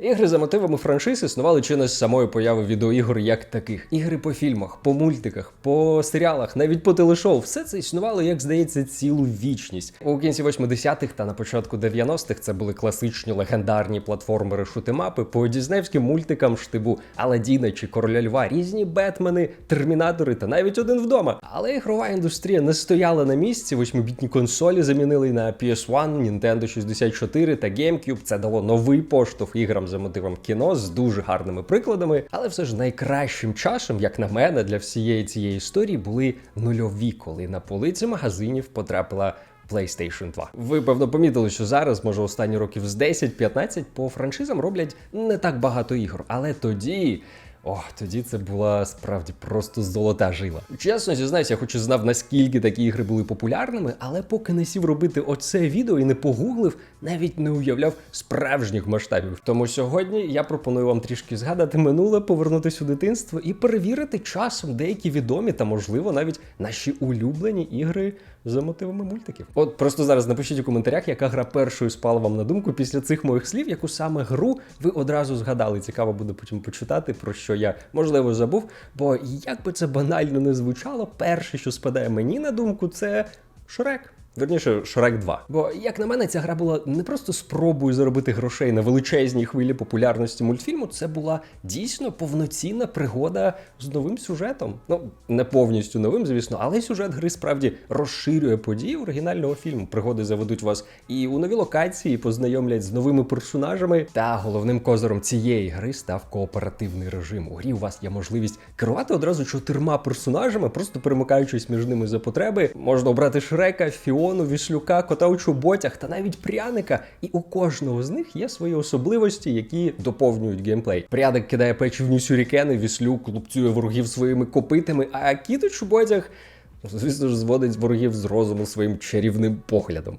Ігри за мотивами франшиз існували чи не з самої появи відеоігор як таких. Ігри по фільмах, по мультиках, по серіалах, навіть по телешоу. Все це існувало, як здається, цілу вічність. У кінці 80-х та на початку 90-х це були класичні легендарні платформери шутимапи по дізневським мультикам штибу Аладдіна чи Короля Льва, різні Бетмени, Термінатори та навіть один вдома. Але ігрова індустрія не стояла на місці. Восьмибітні консолі замінили на PS1, Nintendo 64 та GameCube. Це дало новий поштовх іграм за мотивом кіно з дуже гарними прикладами. Але все ж найкращим часом, як на мене, для всієї цієї історії були нульові, коли на полиці магазинів потрапила. PlayStation 2. Ви певно помітили, що зараз, може, останні років з 10-15 по франшизам роблять не так багато ігор, але тоді. О, тоді це була справді просто золота жила. Чесно зізнаюся, я хоч і знав, наскільки такі ігри були популярними, але поки не сів робити оце відео і не погуглив, навіть не уявляв справжніх масштабів. Тому сьогодні я пропоную вам трішки згадати минуле, повернутися у дитинство і перевірити часом деякі відомі та, можливо, навіть наші улюблені ігри за мотивами мультиків. От просто зараз напишіть у коментарях, яка гра першою спала вам на думку після цих моїх слів, яку саме гру ви одразу згадали. Цікаво буде потім почитати, про що я можливо забув. Бо як би це банально не звучало, перше, що спадає мені на думку, це Шрек. Верніше, Шрек 2. Бо, як на мене, ця гра була не просто спробою заробити грошей на величезній хвилі популярності мультфільму, це була дійсно повноцінна пригода з новим сюжетом. Ну, не повністю новим, звісно, але сюжет гри справді розширює події оригінального фільму. Пригоди заведуть вас і у нові локації, і познайомлять з новими персонажами. Та головним козиром цієї гри став кооперативний режим. У грі у вас є можливість керувати одразу чотирма персонажами, просто перемикаючись між ними за потреби. Можна обрати Шрека, Фіону, Віслюка, кота у чоботях та навіть пряника. І у кожного з них є свої особливості, які доповнюють геймплей. Прядик кидає печивні сюрікени, віслюк лупцює ворогів своїми копитами, а кіт у чоботях, звісно ж, зводить ворогів з розуму своїм чарівним поглядом.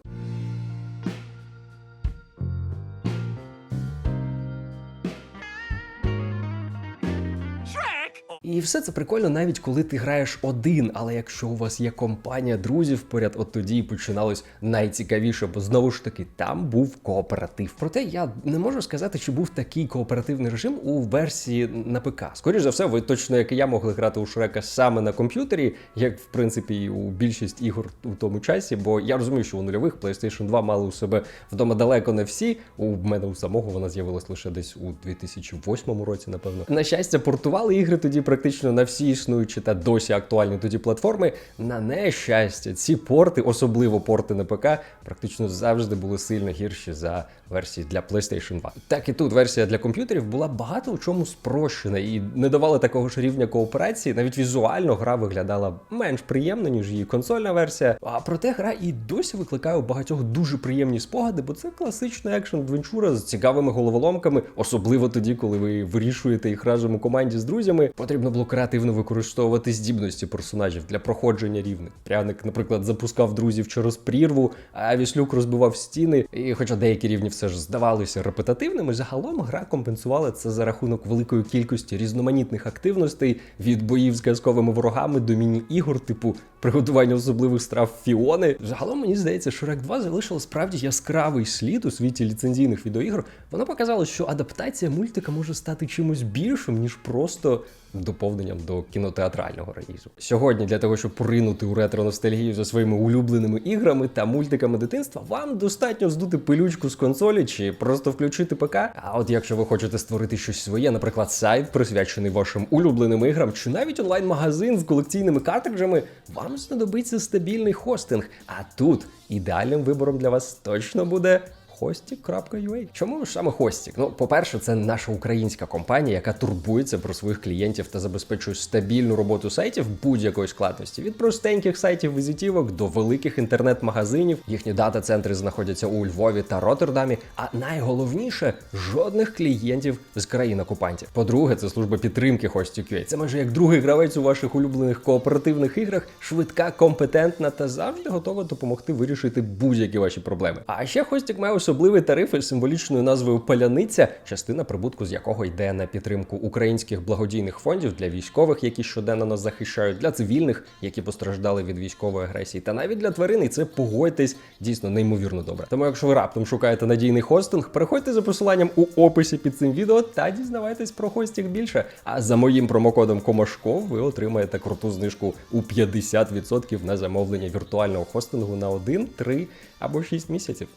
І все це прикольно, навіть коли ти граєш один. Але якщо у вас є компанія друзів поряд, от тоді і починалось найцікавіше, бо знову ж таки там був кооператив. Проте я не можу сказати, чи був такий кооперативний режим у версії на ПК. Скоріше за все, ви точно, як і я, могли грати у Шрека саме на комп'ютері, як в принципі і у більшість ігор у тому часі. Бо я розумію, що у нульових PlayStation 2 мали у себе вдома далеко не всі. У мене у самого вона з'явилась лише десь у 2008 році, напевно. На щастя, портували ігри тоді практично на всі існуючі та досі актуальні тоді платформи. На нещастя, ці порти, особливо порти на ПК, практично завжди були сильно гірші за версії для PlayStation 2. Так і тут версія для комп'ютерів була багато у чому спрощена і не давала такого ж рівня кооперації. Навіть візуально гра виглядала менш приємно, ніж її консольна версія. А проте гра і досі викликає у багатьох дуже приємні спогади, бо це класична екшн-адвенчура з цікавими головоломками, особливо тоді, коли ви вирішуєте їх разом у команді з друзями. Потрібно було креативно використовувати здібності персонажів для проходження рівних. Пряник, наприклад, запускав друзів через прірву, а віслюк розбивав стіни. І хоча деякі рівні все ж здавалися репетативними, загалом гра компенсувала це за рахунок великої кількості різноманітних активностей від боїв з казковими ворогами до міні-ігор, типу приготування особливих страв Фіони. Загалом мені здається, що Шрек 2 залишила справді яскравий слід у світі ліцензійних відеоігр. Воно показало, що адаптація мультика може стати чимось більшим, ніж просто доповненням до кінотеатрального релізу. Сьогодні для того, щоб поринути у ретро ностальгію за своїми улюбленими іграми та мультиками дитинства, вам достатньо здути пилючку з консолі чи просто включити ПК. А от якщо ви хочете створити щось своє, наприклад, сайт, присвячений вашим улюбленим іграм, чи навіть онлайн-магазин з колекційними картриджами, вам знадобиться стабільний хостинг. А тут ідеальним вибором для вас точно буде hostik.ua. Чому ж саме Hostik? Ну, по-перше, це наша українська компанія, яка турбується про своїх клієнтів та забезпечує стабільну роботу сайтів будь-якої складності від простеньких сайтів візитівок до великих інтернет-магазинів. Їхні дата-центри знаходяться у Львові та Роттердамі. А найголовніше жодних клієнтів з країн окупантів. По-друге, це служба підтримки Hostik.ua. Це майже як другий гравець у ваших улюблених кооперативних іграх, швидка, компетентна та завжди готова допомогти вирішити будь-які ваші проблеми. А ще Hostik має особливий тариф із символічною назвою Паляниця, частина прибутку з якого йде на підтримку українських благодійних фондів для військових, які щоденно нас захищають, для цивільних, які постраждали від військової агресії, та навіть для тварин. І це погодьтесь дійсно неймовірно добре. Тому, якщо ви раптом шукаєте надійний хостинг, переходьте за посиланням у описі під цим відео та дізнавайтесь про хостінг більше. А за моїм промокодом Комашко ви отримаєте круту знижку у 50% на замовлення віртуального хостингу на 1, 3 або 6 місяців.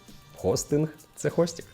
Хостинг це хостінг.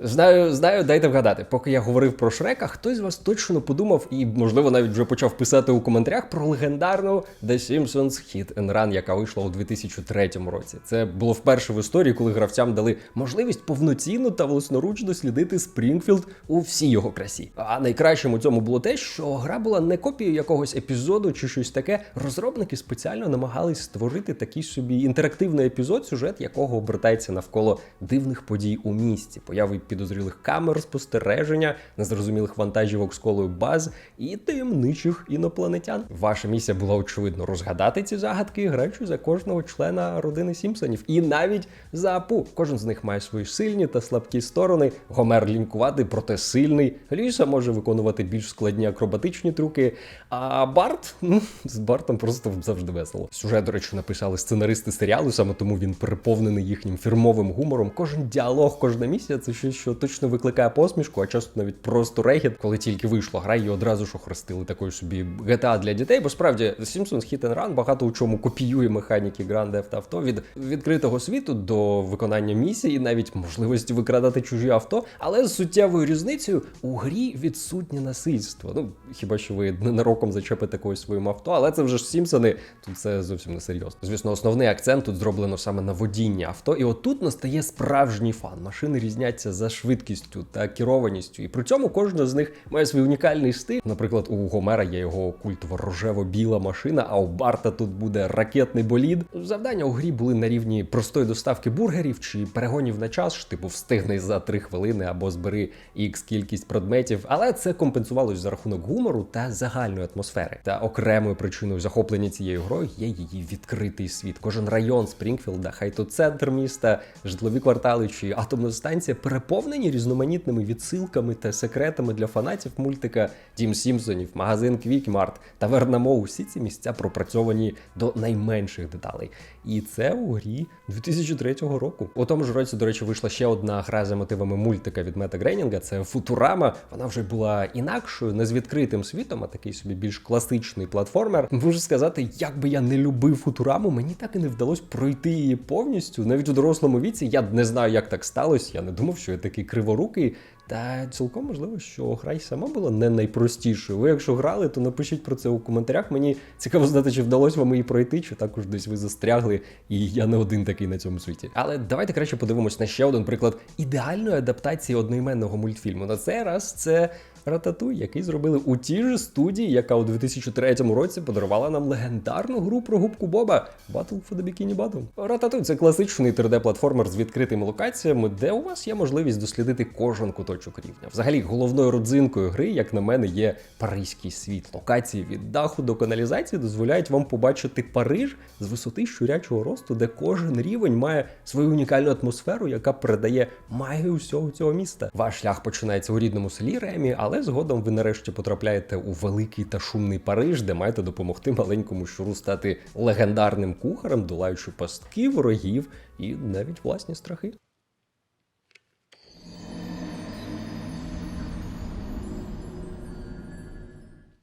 Знаю, знаю, дайте вгадати. Поки я говорив про Шрека, хтось з вас точно подумав і, можливо, навіть вже почав писати у коментарях про легендарну The Simpsons Hit and Run, яка вийшла у 2003 році. Це було вперше в історії, коли гравцям дали можливість повноцінно та власноруч дослідити Спрінгфілд у всій його красі. А найкращим у цьому було те, що гра була не копією якогось епізоду чи щось таке. Розробники спеціально намагались створити такий собі інтерактивний епізод, сюжет якого обертається навколо дивних подій у місті, появи підозрілих камер спостереження, незрозумілих вантажівок з колою баз і таємничих інопланетян. Ваша місія була очевидно розгадати ці загадки, граючи за кожного члена родини Сімпсонів, і навіть за Апу. Кожен з них має свої сильні та слабкі сторони. Гомер лінькувати, проте сильний. Ліса може виконувати більш складні акробатичні трюки. А Барт ну, з Бартом просто завжди весело. Сюжет, до речі, написали сценаристи серіалу, саме тому він переповнений їхнім фірмовим гумором. Кожен діалог, кожна місія це щось, що точно викликає посмішку, а часто навіть просто регіт, коли тільки вийшла гра, її одразу ж охрестили такою собі GTA для дітей. Бо справді Simpsons Hit and Run багато у чому копіює механіки Grand Theft Auto від відкритого світу до виконання місії, навіть можливості викрадати чужі авто. Але з суттєвою різницею у грі відсутнє насильство. Ну хіба що ви ненароком зачепите когось своїм авто, але це вже ж Сімпсони, тут це зовсім не серйозно. Звісно, основний акцент тут зроблено саме на водінні авто, і отут настає справжній фан. Машини різняться за швидкістю та керованістю, і при цьому кожна з них має свій унікальний стиль. Наприклад, у Гомера є його культова рожево-біла машина, а у Барта тут буде ракетний болід. Завдання у грі були на рівні простої доставки бургерів чи перегонів на час, типу встигни за 3 хвилини або збери ікс кількість предметів, але це компенсувалось за рахунок гумору та загальної атмосфери. Та окремою причиною захоплення цією грою є її відкритий світ. Кожен район Спрінгфілда, хай то центр міста, житлові квартали чи атомна станція переповнені різноманітними відсилками та секретами для фанатів мультика Дім Сімпсонів, магазин Квікмарт, таверна Мо. Усі ці місця пропрацьовані до найменших деталей. І це у грі 2003 року. У тому ж році, до речі, вийшла ще одна гра за мотивами мультика від Мета Гренінга. Це Футурама. Вона вже була інакшою, не з відкритим світом, а такий собі більш класичний платформер. Можу сказати, як би я не любив Футураму, мені так і не вдалося пройти її повністю. Навіть у дорослому віці я не знаю, як так сталося. Я не думав, що я такий криворукий. Та цілком можливо, що гра й сама була не найпростішою. Ви, якщо грали, то напишіть про це у коментарях. Мені цікаво знати, чи вдалося вам її пройти, чи також десь ви застрягли, і я не один такий на цьому світі. Але давайте краще подивимось на ще один приклад ідеальної адаптації одноіменного мультфільму. На цей раз це. Рататуй, який зробили у тій же студії, яка у 2003 році подарувала нам легендарну гру про губку Боба Battle for the Bikini Bottom. Рататуй це класичний 3D-платформер з відкритими локаціями, де у вас є можливість дослідити кожен куточок рівня. Взагалі, головною родзинкою гри, як на мене, є паризький світ. Локації від даху до каналізації дозволяють вам побачити Париж з висоти щурячого росту, де кожен рівень має свою унікальну атмосферу, яка передає магію всього цього міста. Ваш шлях починається у рідному селі Ремі, але згодом ви нарешті потрапляєте у великий та шумний Париж, де маєте допомогти маленькому щуру стати легендарним кухарем, долаючи пастки ворогів і навіть власні страхи.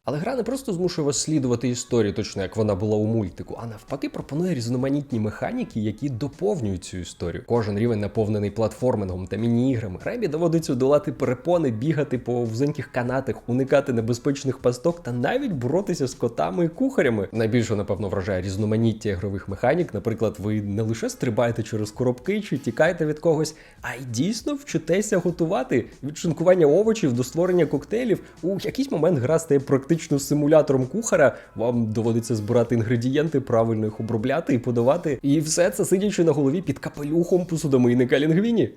Але гра не просто змушує вас слідувати історії, точно як вона була у мультику, а навпаки пропонує різноманітні механіки, які доповнюють цю історію. Кожен рівень наповнений платформингом та міні-іграми. Ребі доводиться долати перепони, бігати по вузеньких канатах, уникати небезпечних пасток та навіть боротися з котами і кухарями. Найбільше, напевно, вражає різноманіття ігрових механік. Наприклад, ви не лише стрибаєте через коробки чи тікаєте від когось, а й дійсно вчитеся готувати від шинкування овочів до створення коктейлів. У якийсь момент гра стає практично симулятором кухаря. Вам доводиться збирати інгредієнти, правильно їх обробляти і подавати. І все це сидячи на голові під капелюхом посудомийника Лінгвіні.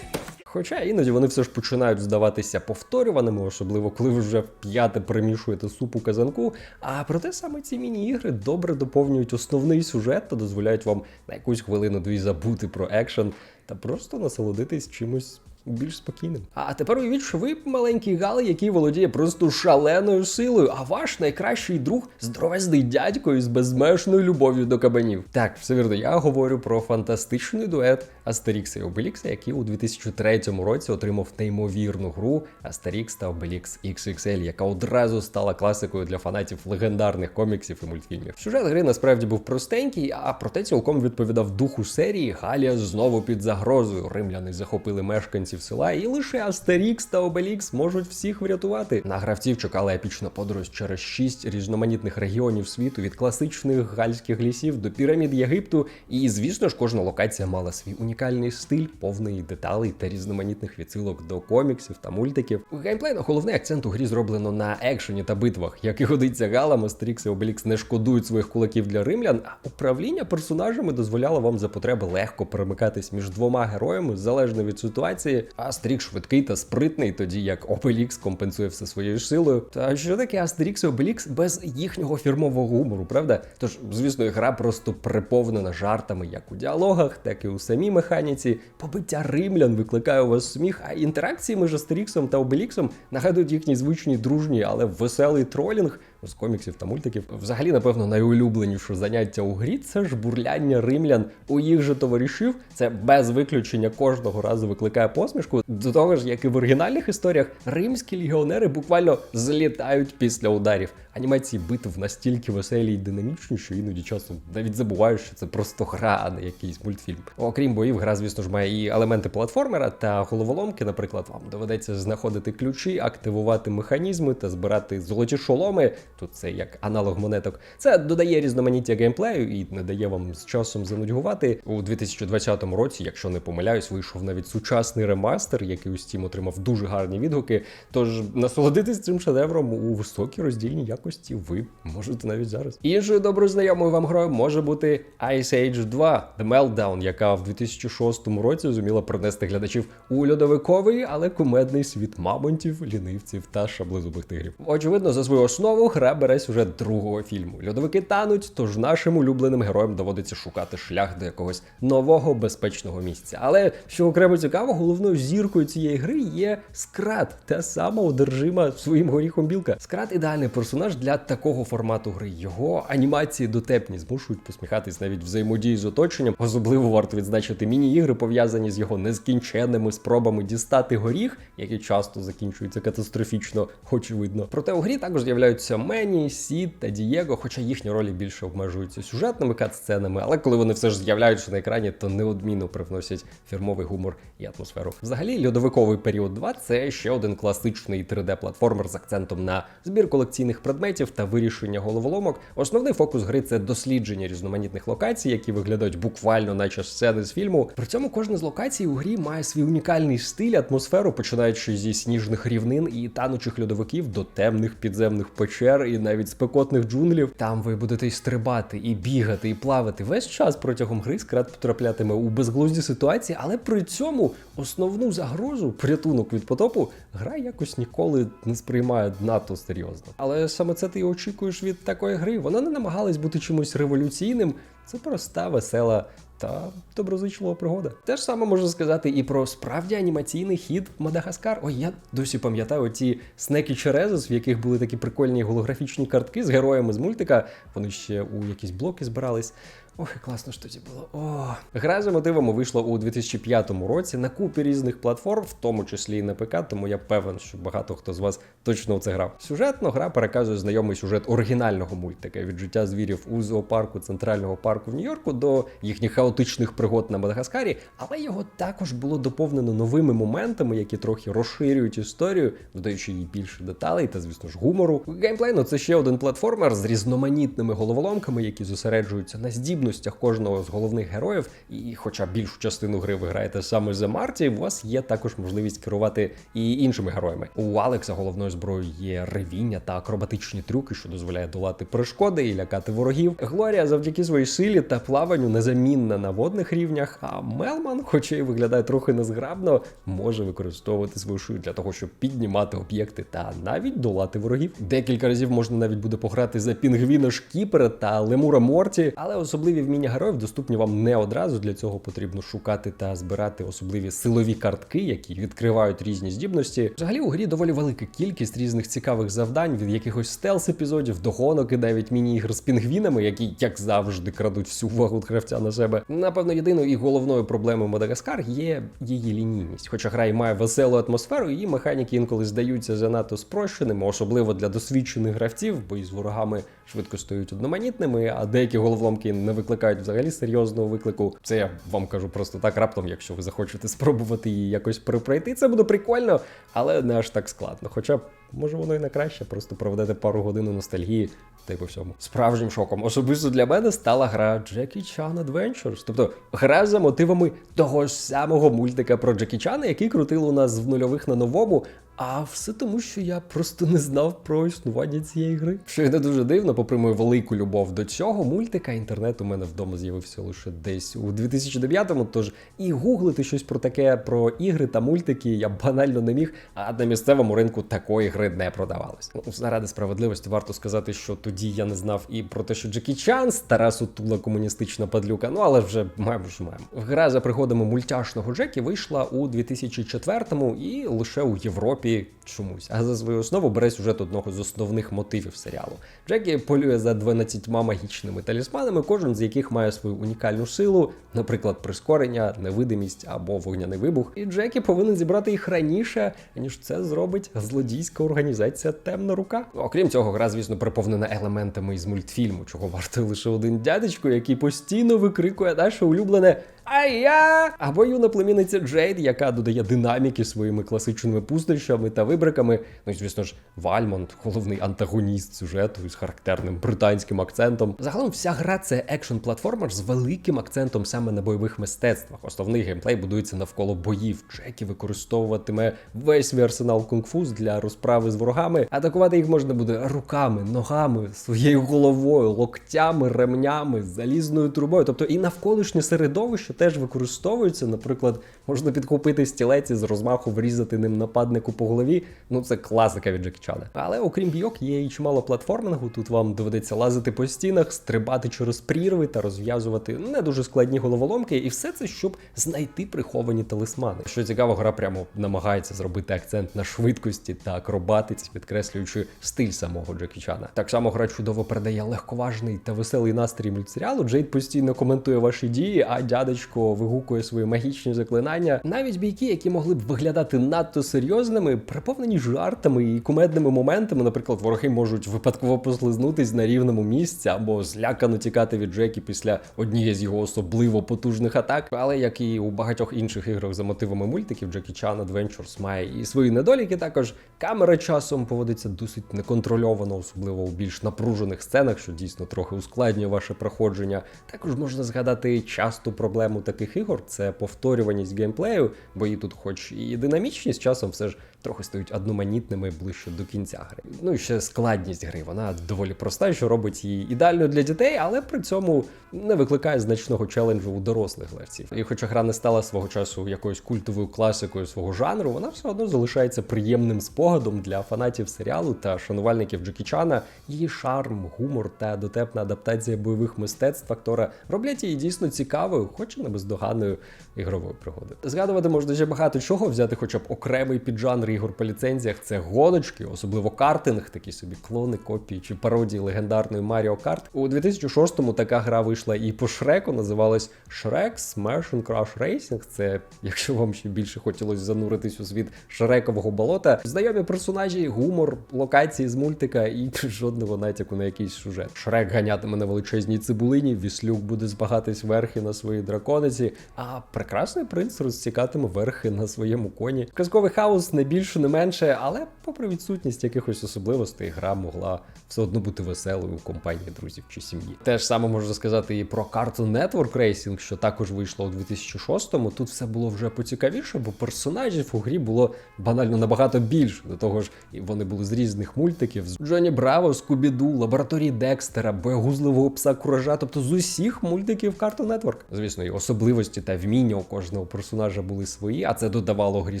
Хоча іноді вони все ж починають здаватися повторюваними, особливо коли ви вже вп'яте перемішуєте суп у казанку. А проте саме ці міні-ігри добре доповнюють основний сюжет та дозволяють вам на якусь хвилину-дві забути про екшен та просто насолодитись чимось. Більш спокійним. А тепер уявіть, що ви маленький гали, який володіє просто шаленою силою, а ваш найкращий друг здоровезний дядько із безмежною любов'ю до кабанів. Так, все вірно, я говорю про фантастичний дует Астерікса і Обелікса, який у 2003 році отримав неймовірну гру Астерікс та Обелікс XXL, яка одразу стала класикою для фанатів легендарних коміксів і мультфільмів. Сюжет гри насправді був простенький, а проте цілком відповідав духу серії. Галія знову під загрозою. Римляни захопили мешканців села, і лише Астерікс та Обелікс можуть всіх врятувати. На гравців чекала епічна подорож через шість різноманітних регіонів світу від класичних гальських лісів до пірамід Єгипту. І звісно ж, кожна локація мала свій унікальний стиль, повний деталей та різноманітних відсилок до коміксів та мультиків. Геймплейно головний акцент у грі зроблено на екшені та битвах. Як і годиться галам, Астерікс і Обелікс не шкодують своїх кулаків для римлян, а управління персонажами дозволяло вам за потреби легко перемикатись між двома героями залежно від ситуації. Астерікс швидкий та спритний, тоді як Обелікс компенсує все своєю силою. Та що таке Астерікс і Обелікс без їхнього фірмового гумору, правда? Тож, звісно, гра просто переповнена жартами як у діалогах, так і у самій механіці. Побиття римлян викликає у вас сміх, а інтеракції між Астеріксом та Обеліксом нагадують їхній звичні дружні, але веселий тролінг з коміксів та мультиків. Взагалі, напевно, найулюбленіше заняття у грі це ж бурляння римлян у їх же товаришів. Це без виключення кожного разу викликає посмішку. До того ж, як і в оригінальних історіях, римські легіонери буквально злітають після ударів. Анімації битв настільки веселі і динамічні, що іноді часом навіть забуваєш, що це просто гра, а не якийсь мультфільм. Окрім боїв, гра, звісно ж, має і елементи платформера та головоломки. Наприклад, вам доведеться знаходити ключі, активувати механізми та збирати золоті шоломи. Тут це як аналог монеток. Це додає різноманіття геймплею і не дає вам з часом занудьгувати. У 2020 році, якщо не помиляюсь, вийшов навіть сучасний ремастер, який у Steam отримав дуже гарні відгуки. Тож насолодитись цим шедевром у високій роздільній якості ви можете навіть зараз. Іншою добре знайомою вам грою може бути Ice Age 2 The Meltdown, яка в 2006 році зуміла принести глядачів у льодовиковий, але кумедний світ мамонтів, лінивців та шаблезубих тигрів. Очевидно, за свою основу гра бере сюжет другого фільму. Льодовики тануть, тож нашим улюбленим героям доводиться шукати шлях до якогось нового безпечного місця. Але що окремо цікаво, головною зіркою цієї гри є скрат, та сама одержима своїм горіхом білка. Скрат ідеальний персонаж для такого формату гри. Його анімації дотепні змушують посміхатись навіть взаємодії з оточенням. Особливо варто відзначити міні-ігри, пов'язані з його нескінченними спробами дістати горіх, які часто закінчуються катастрофічно, очевидно. Проте у грі також з'являються Мені, Сід та Дієго, хоча їхні ролі більше обмежуються сюжетними кат-сценами, але коли вони все ж з'являються на екрані, то неодмінно привносять фірмовий гумор і атмосферу. Взагалі, льодовиковий період 2 це ще один класичний 3D-платформер з акцентом на збір колекційних предметів та вирішення головоломок. Основний фокус гри це дослідження різноманітних локацій, які виглядають буквально наче сцени з фільму. При цьому кожна з локацій у грі має свій унікальний стиль, атмосферу, починаючи зі сніжних рівнин і танучих льодовиків до темних підземних печер і навіть спекотних джунглів. Там ви будете й стрибати, і бігати, і плавати. Весь час протягом гри скрат потраплятиме у безглузді ситуації, але при цьому основну загрозу, порятунок від потопу, гра якось ніколи не сприймає надто серйозно. Але саме це ти очікуєш від такої гри. Вона не намагалась бути чимось революційним. Це проста, весела та доброзичлива пригода. Те ж саме можна сказати і про справді анімаційний хід Мадагаскар. Ой, я досі пам'ятаю ті снеки Черезус, в яких були такі прикольні голографічні картки з героями з мультика. Вони ще у якісь блоки збирались. Ох, і класно ж тоді було. О. Гра за мотивами вийшла у 2005 році на купі різних платформ, в тому числі і на ПК, тому я певен, що багато хто з вас точно в це грав. Сюжетно гра переказує знайомий сюжет оригінального мультика від життя звірів у зоопарку центрального парку в Нью-Йорку до їхніх хаотичних пригод на Мадагаскарі, але його також було доповнено новими моментами, які трохи розширюють історію, додаючи їй більше деталей та, звісно ж, гумору. Геймплейно це ще один платформер з різноманітними головоломками, які зосереджуються на здібності здібностях кожного з головних героїв, і хоча більшу частину гри ви граєте саме за Марті, у вас є також можливість керувати і іншими героями. У Алекса головною зброєю є ревіння та акробатичні трюки, що дозволяє долати перешкоди і лякати ворогів. Глорія завдяки своїй силі та плаванню незамінна на водних рівнях. А Мелман, хоча й виглядає трохи незграбно, може використовувати свою шию для того, щоб піднімати об'єкти та навіть долати ворогів. Декілька разів можна навіть буде пограти за пінгвіна Шкіпера та Лемура Морті, але особливі вміння героїв доступні вам не одразу. Для цього потрібно шукати та збирати особливі силові картки, які відкривають різні здібності. Взагалі у грі доволі велика кількість різних цікавих завдань від якихось стелс епізодів до і навіть міні-ігр з пінгвінами, які, як завжди, крадуть всю увагу гравця на себе. Напевно, єдиною і головною проблемою Мадагаскар є її лінійність. Хоча гра й має веселу атмосферу, її механіки інколи здаються занадто спрощеними, особливо для досвідчених гравців, бо із ворогами швидко стають одноманітними, а деякі головоломки не викликають взагалі серйозного виклику. Це я вам кажу просто так раптом, якщо ви захочете спробувати її якось перепройти. Це буде прикольно, але не аж так складно. Хоча може воно і не краще, просто проведете пару годин ностальгії та й по всьому. Справжнім шоком особисто для мене стала гра Jackie Chan Adventures. Тобто гра за мотивами того ж самого мультика про Джекі Чана, який крутили у нас в нульових на новому. А все тому, що я просто не знав про існування цієї гри. Що й не дуже дивно, попри мою велику любов до цього мультика, інтернет у мене вдома з'явився лише десь у 2009-му, Тож і гуглити щось про таке, про ігри та мультики я банально не міг. А на місцевому ринку такої гри не продавалось. Ну, заради справедливості варто сказати, що тоді я не знав і про те, що Джекі Чан, стара сутула комуністична падлюка. Ну але вже маємо ж маємо. Гра за пригодами мультяшного Джекі вийшла у 2004-му і лише у Європі чомусь. А за свою основу бере сюжет одного з основних мотивів серіалу. Джекі полює за 12 магічними талісманами, кожен з яких має свою унікальну силу, наприклад, прискорення, невидимість або вогняний вибух. І Джекі повинен зібрати їх раніше, ніж це зробить злодійська організація Темна рука. Окрім цього, гра, звісно, приповнена елементами із мультфільму, чого вартий лише один дядечко, який постійно викрикує наше улюблене. А я або юна племінниця Джейд, яка додає динаміки своїми класичними пустощами та вибриками. Ну звісно ж, Вальмонт, головний антагоніст сюжету із характерним британським акцентом. Загалом вся гра це екшн платформер з великим акцентом саме на бойових мистецтвах. Основний геймплей будується навколо боїв. Джекі використовуватиме весь свій арсенал кунг-фу для розправи з ворогами. Атакувати їх можна буде руками, ногами, своєю головою, локтями, ремнями, залізною трубою, тобто і навколишнє середовище теж використовуються. Наприклад, можна підхопити стілець і з розмаху врізати ним нападнику по голові. Ну це класика від Джекі Чана. Але окрім бійок, є і чимало платформингу. Тут вам доведеться лазити по стінах, стрибати через прірви та розв'язувати не дуже складні головоломки, і все це, щоб знайти приховані талисмани. Що цікаво, гра прямо намагається зробити акцент на швидкості та акробатиці, підкреслюючи стиль самого Джекі Чана. Так само гра чудово передає легковажний та веселий настрій мультсеріалу. Джейд постійно коментує ваші дії, а дядечко вигукує свої магічні заклинання. Навіть бійки, які могли б виглядати надто серйозними, приповнені жартами і кумедними моментами. Наприклад, вороги можуть випадково послизнутись на рівному місці або злякано тікати від Джекі після однієї з його особливо потужних атак. Але як і у багатьох інших іграх за мотивами мультиків, Джекі Чан Adventures має і свої недоліки. Також камера часом поводиться досить неконтрольовано, особливо у більш напружених сценах, що дійсно трохи ускладнює ваше проходження. Також можна згадати часту проблему таких ігор це повторюваність геймплею, бо її тут, хоч і динамічність, часом все ж трохи стають одноманітними ближче до кінця гри. Ну і ще складність гри. Вона доволі проста, що робить її ідеальною для дітей, але при цьому не викликає значного челенджу у дорослих гравців. І хоча гра не стала свого часу якоюсь культовою класикою свого жанру, вона все одно залишається приємним спогадом для фанатів серіалу та шанувальників Джекі Чана. Її шарм, гумор та дотепна адаптація бойових мистецтв актора роблять її дійсно цікавою, хоч і не бездоганною ігровою пригодою. Згадувати можна ще багато чого, взяти хоча б окремий піджанр ігор по ліцензіях. Це гоночки, особливо картинг, такі собі клони, копії чи пародії легендарної Mario Kart. У 2006-му така гра вийшла і по Шреку, називалась Shrek Smash and Crash Racing. Це, якщо вам ще більше хотілося зануритись у світ шрекового болота, знайомі персонажі, гумор, локації з мультика і жодного натяку на якийсь сюжет. Шрек ганятиме на величезній цибулині, Віслюк буде збагатись верхи на своїй дракониці, а прекрасний принц розсікатиме верхи на своєму коні. Казковий хаос не більше, не менше, але попри відсутність якихось особливостей, гра могла все одно бути веселою у компанії друзів чи сім'ї. Те ж саме можна сказати і про Cartoon Network Racing, що також вийшло у 2006-му. Тут все було вже поцікавіше, бо персонажів у грі було банально набагато більше. До того ж, вони були з різних мультиків: з Джоні Браво, Скубіду, лабораторії Декстера, боягузливого пса Куража, тобто з усіх мультиків Cartoon Network. Звісно, і особливості та вміння у кожного персонажа були свої, а це додавало грі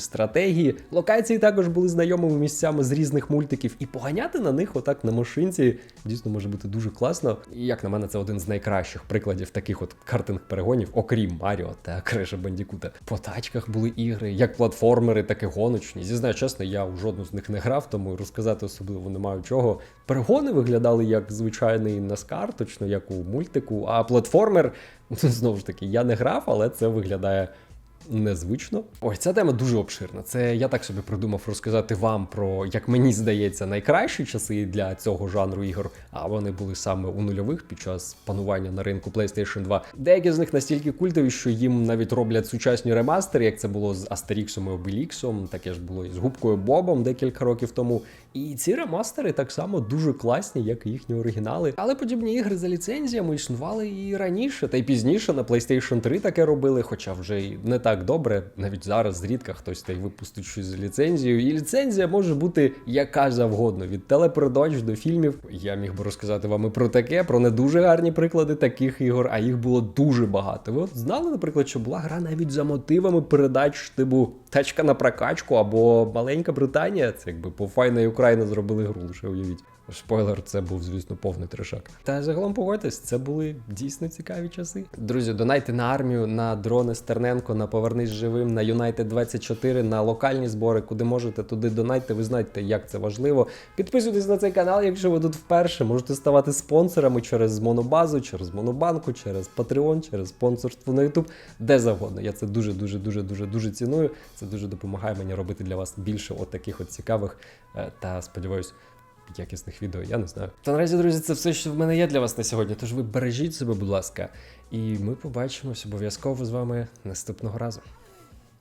стратегії. Локації також були знайомими місцями з різних мультиків, і поганяти на них отак на машинці дійсно може бути дуже класно. І як на мене, це один з найкращих прикладів таких от картинг перегонів, окрім Маріо та Креша Бандікута. По тачках були ігри, як платформери, так і гоночні. Зізнаю чесно, я у жодну з них не грав, тому розказати особливо не маю чого. Перегони виглядали як звичайний наскар, точно як у мультику, а платформер, знову ж таки, я не грав, але це виглядає. Незвично. Ой, ця тема дуже обширна. Це я так собі придумав розказати вам про, як мені здається, найкращі часи для цього жанру ігор. А вони були саме у нульових під час панування на ринку PlayStation 2. Деякі з них настільки культові, що їм навіть роблять сучасні ремастери, як це було з Астеріксом і Обеліксом, таке ж було і з губкою Бобом декілька років тому. І ці ремастери так само дуже класні, як і їхні оригінали. Але подібні ігри за ліцензіями існували і раніше, та й пізніше на PlayStation 3 таке робили, хоча вже й не так добре. Навіть зараз зрідка хтось та й випустить щось з ліцензією. І ліцензія може бути яка завгодно від телепередач до фільмів. Я міг би розказати вам і про таке, про не дуже гарні приклади таких ігор, а їх було дуже багато. Ви от знали, наприклад, що була гра навіть за мотивами передач, типу тачка на прокачку або маленька Британія. Це якби по файна Україна зробили гру, лише уявіть. Спойлер, це був, звісно, повний трешак. Та загалом погодьтесь, це були дійсно цікаві часи. Друзі, донайте на армію, на дрони Стерненко, на Повернись живим, на Юнайтед 24, на локальні збори, куди можете, туди донайте. Ви знаєте, як це важливо. Підписуйтесь на цей канал, якщо ви тут вперше. Можете ставати спонсорами через Монобазу, через Монобанку, через Patreon, через спонсорство на YouTube, де завгодно. Я це дуже, дуже, дуже, дуже, дуже ціную. Це дуже допомагає мені робити для вас більше от таких от цікавих е, та сподіваюсь якісних відео, я не знаю. Та наразі, друзі, це все, що в мене є для вас на сьогодні. Тож ви бережіть себе, будь ласка, і ми побачимось обов'язково з вами наступного разу.